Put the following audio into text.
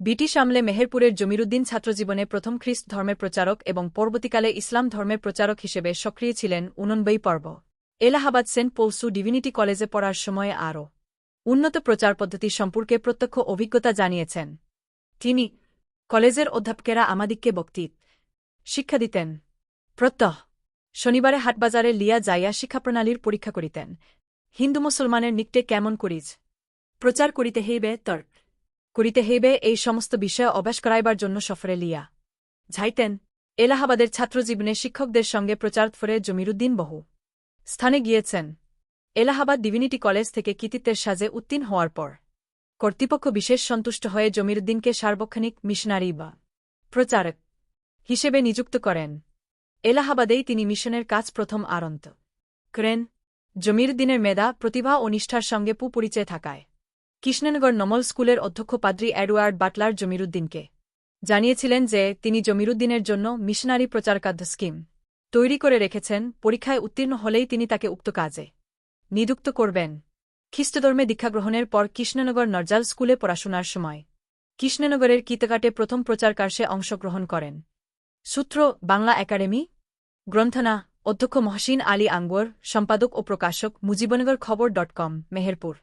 British আমলে মেহেরপুরের জমিরুদ্দিন ছাত্রজীবনে প্রথম খ্রিস্ট ধর্মের প্রচারক এবং পরবর্তীকালে ইসলাম ধর্মের প্রচারক হিসেবে সক্রিয় ছিলেন উননবই পর্ব। এলাহাবাদ সেন্ট পৌসু ডিভিনিটি কলেজে পড়ার সময়ে আরও উন্নত প্রচার পদ্ধতি সম্পর্কে প্রত্যক্ষ অভিজ্ঞতা জানিয়েছেন। তিনি, কলেজের অধ্যাপকেরা আমাদিগকে বক্তৃত, শিক্ষা দিতেন। প্রত্যহ, শনিবারে হাটবাজারে লিয়া যাইয়া শিক্ষাপ্রণালীর পরীক্ষা করিতেন। হিন্দু মুসলমানের নিকটে কেমন করিজ? প্রচার করিতে হইবে তর্ক। করিতে হইবে এই সমস্ত বিষয় অভ্যাস করাইবার জন্য সফরে লিয়া। যাইতেন এলাহাবাদের ছাত্রজীবনে শিক্ষকদের সঙ্গে প্রচার ফরে জমিরুদ্দিন বহু। স্থানে গিয়েছেন। এলাহাবাদ ডিভিনিটি কলেজ থেকে কৃতিত্বের সাজে উত্তীর্ণ হওয়ার পর। কর্তৃপক্ষ বিশেষ সন্তুষ্ট হয়ে জমিরুদ্দিনকে সার্বক্ষণিক মিশনারি বা প্রচারক হিসেবে নিযুক্ত করেন। এলাহাবাদেই তিনি মিশনের কাজ প্রথম আরন্ত করেন। জমিরুদ্দিনের মেধা, প্রতিভা ও নিষ্ঠার সঙ্গে পুপরিচয় থাকায়। কৃষ্ণনগর নমল স্কুলের অধ্যক্ষ পাদ্রী এডওয়ার্ড বাটলার জমিরুদ্দিনকে। জানিয়েছিলেন যে তিনি জমিরুদ্দিনের জন্য মিশনারি প্রচারকাধ্য স্কিম তৈরি করে রেখেছেন, পরীক্ষায় উত্তীর্ণ হলেই তিনি তাকে উক্ত কাজে নিযুক্ত করবেন। খ্রিস্টধর্মে দীক্ষাগ্রহণের পর কৃষ্ণনগর নরজাল স্কুলে পড়াশোনার সময় কৃষ্ণনগরের কীতকাটে প্রথম প্রচারকার্যে অংশগ্রহণ করেন। সূত্র, বাংলা একাডেমি, গ্রন্থনা, অধ্যক্ষ মহসিন আলী আঙ্গর, সম্পাদক ও প্রকাশক মুজিবনগর খবর ডট কম, মেহেরপুর।